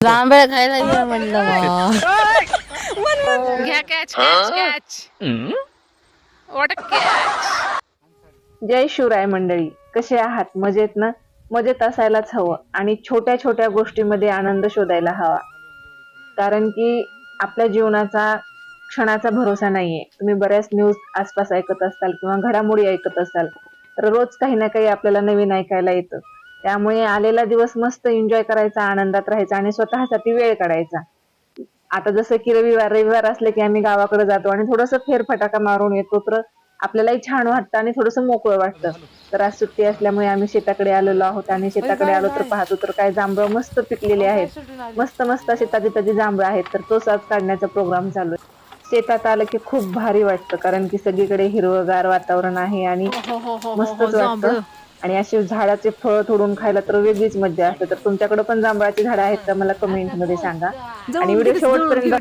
जांभळ खायला ये म्हणलं मग. घ्या catch catch catch what catch जय शिवराय मंडळी. कसे आहात? मजेत ना? मजेत असायलाच हवं आणि छोट्या छोट्या गोष्टीमध्ये आनंद शोधायला हवा. कारण की आपल्या जीवनाचा क्षणाचा भरोसा नाहीये. तुम्ही बऱ्याच न्यूज आसपास ऐकत असाल किंवा घडामोडी ऐकत असाल तर रोज काही ना काही आपल्याला नवीन ऐकायला येतं. त्यामुळे आलेला दिवस मस्त एन्जॉय करायचा आनंदात राहायचा आणि स्वतःसाठी वेळ काढायचा. आता जसं की रविवार रविवार असले की आम्ही गावाकडे जातो आणि थोडस फेरफटाका मारून येतो तर आपल्यालाही छान वाटतं आणि थोडस मोकळं वाटतं. तर आज सुट्टी असल्यामुळे आम्ही शेताकडे आलेलो आहोत आणि शेताकडे आलो तर पाहतो तर काय जांभळं मस्त पिकलेले आहेत. मस्त मस्त असे ताजी ताजी जांभळं आहेत. तर तोच आज काढण्याचा प्रोग्राम चालू आहे. शेतात आलं की खूप भारी वाटतं कारण की सगळीकडे हिरवगार वातावरण आहे आणि मस्तच वाटतं. आणि असे झाडाचे फळ तोडून खायला तर वेगळीच मजा असते. तर तुमच्याकडे पण जांभळाची झाडं आहेत का? मला कमेंटमध्ये सांगा. आणि व्हिडिओ शेवटपर्यंत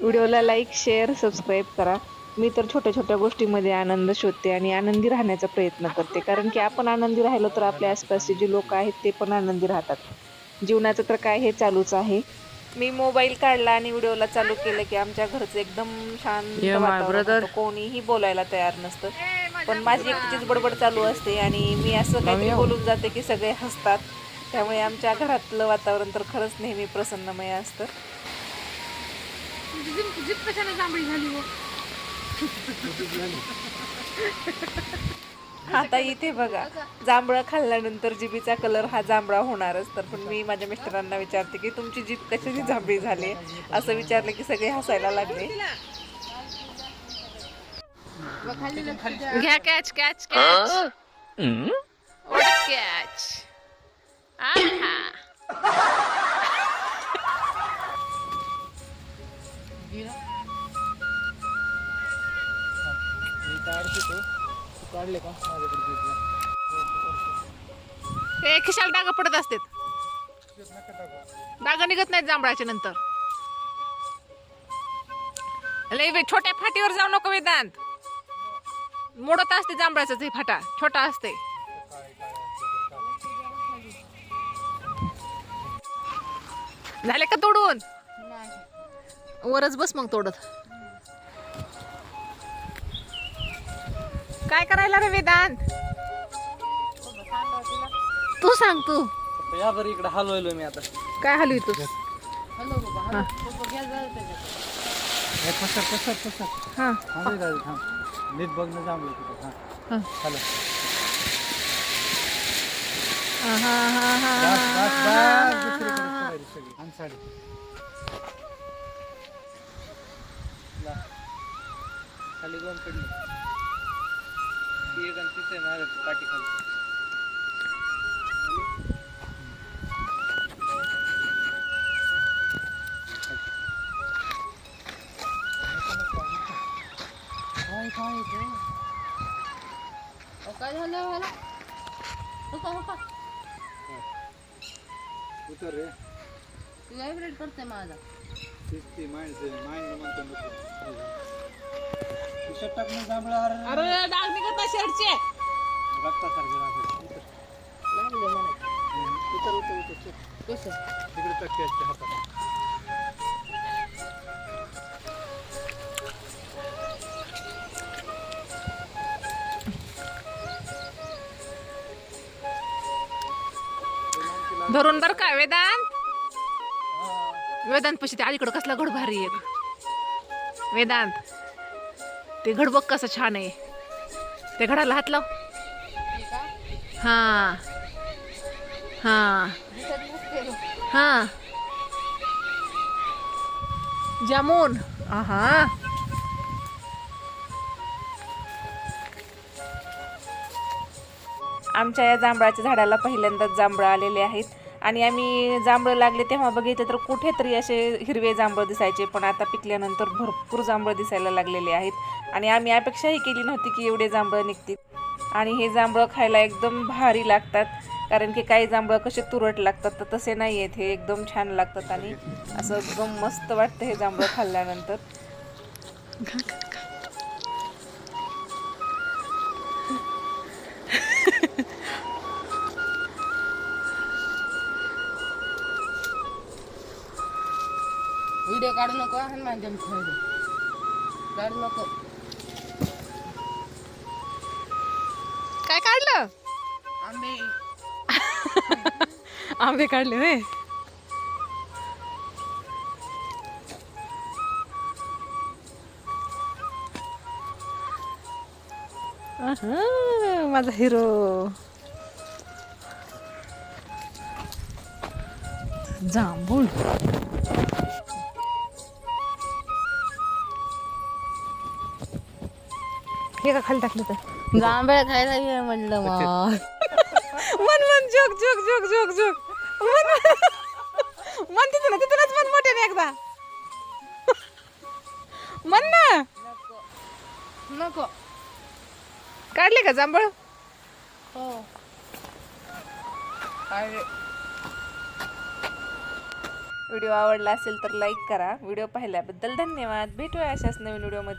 व्हिडिओला लाईक शेअर सबस्क्राईब करा. मी तर छोट्या छोट्या गोष्टीमध्ये आनंद शोधते आणि आनंदी राहण्याचा प्रयत्न करते. कारण की आपण आनंदी राहिलो तर आपल्या आसपासचे जे लोक आहेत ते पण आनंदी राहतात. जीवनाचं तर काय हे चालूच आहे. मी मोबाईल काढला आणि व्हिडिओला चालू केलं की आमच्या घरचं एकदम शांत. कोणीही बोलायला तयार नसतं. पण माझी एकटीच बडबड चालू असते आणि मी असं काहीतरी बोलून जाते की सगळे हसतात. त्यामुळे आमच्या घरातलं वातावरण तर खरंच नेहमी प्रसन्नमय असतं. हो? आता इथे बघा. जांभळं खाल्ल्यानंतर जिबीचा कलर हा जांभळा होणारच. तर पण मी माझ्या मिस्टरांना विचारते की तुमची जीभ कशाची जांभळी झाली? असं विचारलं की सगळे हसायला लागले. घ्या कॅच कॅच कॅच कॅच आहा. हे खिशाला डाग पडत असतात. डाग निघत नाहीत जांभळाच्या नंतर. लय छोट्या फाटीवर जाऊ नको वेदांत. मोडत असते जांभळाचं ते फाटा छोटा असते. झाले का तोडून? वरच बस मग तोडत. काय करायला रे वेदांत? तू सांग तू. या बरं इकडे हलवलो मी आता. काय हलवी तू? पसर पसर पसर. हा. नीट बघणं जमलं तिथं हा. हा. हॅलो आण साडी. ला. खाली दोन पडली ती एक आणि आहे माझ्या काठी खाली काय येतं? काय झालं मला होका होका उतर रे. तू व्हायब्रेट करते माझा. तीच ती माणसं माणसं म्हणतो शर्ट जांभळं अरे. डाग निघत शर्टचे रक्तासारखं. उतर. लागले मला. उतर उतर उतर. कसं तिकडे टक्के हातात. धरून बर का वेदांत? वेदांत पशी ते अलीकडं कसला घड भारी आहे. एक वेदांत ते घड बघ कसं छान आहे. ते घडाला हात लाव. हा. हा. हा. जामून. आहा. आमच्या या जांभळाच्या झाडाला पहिल्यांदाच जांभळं आलेले आहेत. आणि आम्ही जांभळं लागले तेव्हा बघितलं तर कुठेतरी असे हिरवे जांभळं दिसायचे पण आता पिकल्यानंतर भरपूर जांभळं दिसायला लागलेले आहेत. आणि आम्ही अपेक्षाही केली नव्हती की एवढे जांभळं निघतील. आणि हे जांभळं खायला एकदम भारी लागतात कारण की काही जांभळं कसे तुरट लागतात तर तसे नाही आहेत. हे एकदम छान लागतात आणि असं एकदम मस्त वाटतं हे जांभळं खाल्ल्यानंतर. व्हिडिओ काढू नको हनुमान खेळू काढू नको. काय काढलं? आंबे. आंबे काढले अहं, माझा हिरो. जांभूळ. हे का खाली टाकलं तर? जांभळे खायला ये म्हणलं मग. मन मन joke joke joke joke joke. मन मन. मन तिथून तिथूनच मन मोठ्याने एकदा. मन ना. नको. काढले का जांभळ? हो. व्हिडिओ आवडला असेल तर लाईक करा. व्हिडिओ पाहिल्याबद्दल धन्यवाद. भेटूया अशाच नवीन व्हिडिओमध्ये.